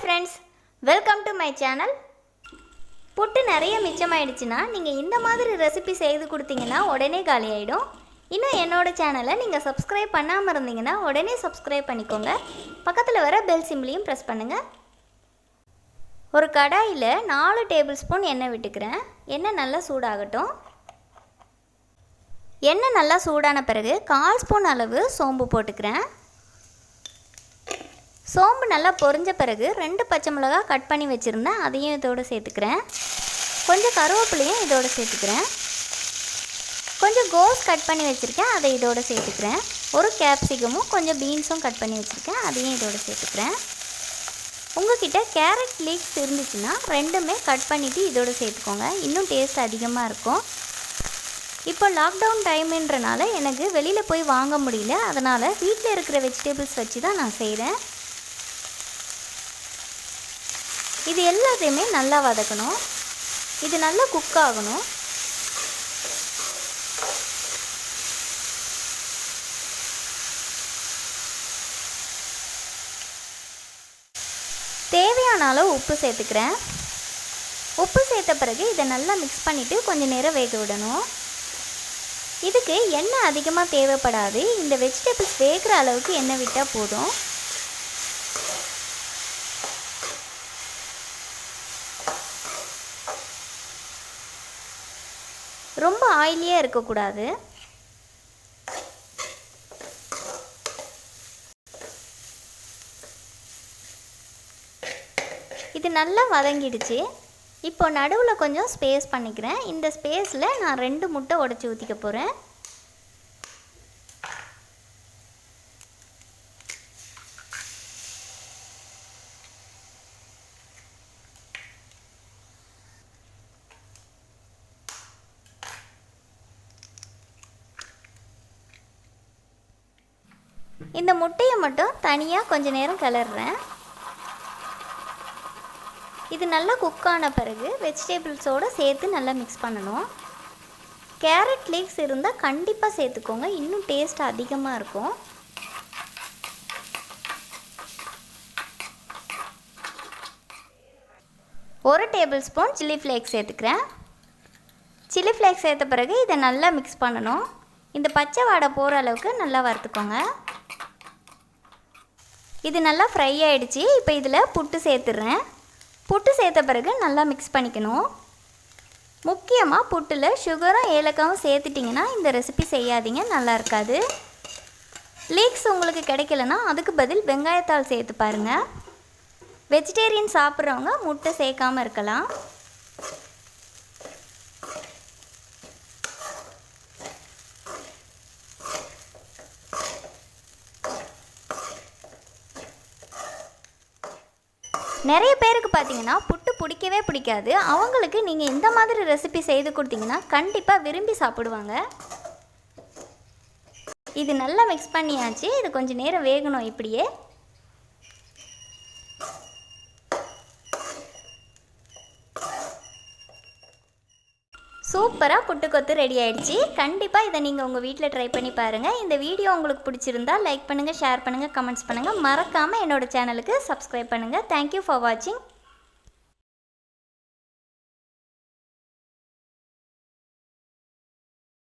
Friends welcome to my channel puttu நிறைய மிச்சமாயிடுச்சுன்னா நீங்கள் இந்த மாதிரி ரெசிபி செய்து கொடுத்தீங்கன்னா உடனே காலி ஆகிடும் இன்னும் என்னோடய சேனலை நீங்கள் சப்ஸ்கிரைப் பண்ணாமல் இருந்தீங்கன்னா உடனே சப்ஸ்கிரைப் பண்ணிக்கோங்க. பக்கத்தில் வர பெல் சிம்பிளையும் ப்ரெஸ் பண்ணுங்கள் ஒரு கடாயில் நாலு டேபிள் ஸ்பூன் எண்ணெய் விட்டுக்கிறேன். எண்ணெய் நல்லா சூடாகட்டும். எண்ணெய் நல்லா சூடான பிறகு கால் ஸ்பூன் அளவு சோம்பு போட்டுக்கிறேன். சோம்பு நல்லா பொரிஞ்ச பிறகு ரெண்டு பச்சை மிளகா கட் பண்ணி வச்சுருந்தேன். அதையும் இதோடு சேர்த்துக்கிறேன். கொஞ்சம் கருவேப்பிலையும் இதோடு சேர்த்துக்கிறேன். கொஞ்சம் கோஸ் கட் பண்ணி வச்சுருக்கேன். அதை இதோடு சேர்த்துக்கிறேன். ஒரு கேப்சிகமும் கொஞ்சம் பீன்ஸும் கட் பண்ணி வச்சுருக்கேன். அதையும் இதோடு சேர்த்துக்கிறேன். உங்ககிட்ட கேரட் லீக்ஸ் இருந்துச்சுன்னா ரெண்டுமே கட் பண்ணிவிட்டு இதோடு சேர்த்துக்கோங்க. இன்னும் டேஸ்ட் அதிகமாக இருக்கும். இப்போ லாக்டவுன் டைமுன்றனால எனக்கு வெளியில் போய் வாங்க முடியல. அதனால் வீட்டில் இருக்கிற வெஜிடபிள்ஸ் வச்சு தான் நான் செய்கிறேன் இது எல்லாத்தையுமே நல்லா வதக்கணும். இது நல்லா குக் ஆகணும். தேவையான அளவு உப்பு சேர்த்துக்கிறேன். உப்பு சேர்த்த பிறகு இதை நல்லா மிக்ஸ் பண்ணிவிட்டு கொஞ்சம் நேரம் வேக விடணும். இதுக்கு எண்ணெய் அதிகமாக தேவைப்படாது. இந்த வெஜிடபிள்ஸ் வேகிற அளவுக்கு எண்ணெய் விட்டால் போதும். ரொம்ப ஆயிலியாக இருக்கக்கூடாது. இது நல்லா வதங்கிடுச்சு. இப்போ நடுவில் கொஞ்சம் ஸ்பேஸ் பண்ணிக்கிறேன். இந்த ஸ்பேஸில் நான் ரெண்டு முட்டை உடச்சி ஊற்றிக்க போகிறேன் இந்த முட்டையை மட்டும் தனியாக கொஞ்ச நேரம் கிளறுறேன். இது நல்லா குக் ஆன பிறகு வெஜிடபிள்ஸோடு சேர்த்து நல்லா மிக்ஸ் பண்ணணும். கேரட் லீக்ஸ் இருந்தால் கண்டிப்பாக சேர்த்துக்கோங்க இன்னும் டேஸ்ட் அதிகமாக இருக்கும். ஒரு டேபிள் ஸ்பூன் சில்லி ஃப்ளேக்ஸ் சேர்த்துக்கிறேன். சில்லி ஃப்ளேக்ஸ் சேர்த்த பிறகு இதை நல்லா மிக்ஸ் பண்ணணும். இந்த பச்சை வாடை போகிற அளவுக்கு நல்லா வறுத்துக்கோங்க. இது நல்லா ஃப்ரை ஆகிடுச்சி இப்போ இதில் புட்டு சேர்த்துடுறேன் புட்டு சேர்த்த பிறகு நல்லா மிக்ஸ் பண்ணிக்கணும். முக்கியமாக புட்டில் சுகரும் ஏலக்காவும் சேர்த்துட்டிங்கன்னா இந்த ரெசிபி செய்யாதீங்க நல்லா இருக்காது. லீக்ஸ் உங்களுக்கு கிடைக்கலனா அதுக்கு பதில் வெங்காயத்தாள் சேர்த்து பாருங்கள் வெஜிடேரியன் சாப்பிட்றவங்க முட்டை சேர்க்காமல் இருக்கலாம். நிறைய பேருக்கு பார்த்தீங்கன்னா புட்டு பிடிக்கவே பிடிக்காது. அவங்களுக்கு நீங்கள் இந்த மாதிரி ரெசிபி செய்து கொடுத்தீங்கன்னா கண்டிப்பாக விரும்பி சாப்பிடுவாங்க. இது நல்லா மிக்ஸ் பண்ணியாச்சு. இது கொஞ்சம் நேரம் வேகணும் இப்படியே. சூப்பராக புட்டு கொத்து ரெடி ஆயிடுச்சு. கண்டிப்பாக இதை நீங்கள் உங்கள் வீட்டில் ட்ரை பண்ணி பாருங்கள் இந்த வீடியோ உங்களுக்கு பிடிச்சிருந்தா லைக் பண்ணுங்கள் ஷேர் பண்ணுங்கள் கமெண்ட்ஸ் பண்ணுங்கள் மறக்காமல் என்னோட சேனலுக்கு சப்ஸ்கிரைப் பண்ணுங்கள் தேங்க்யூ ஃபார் வாட்சிங்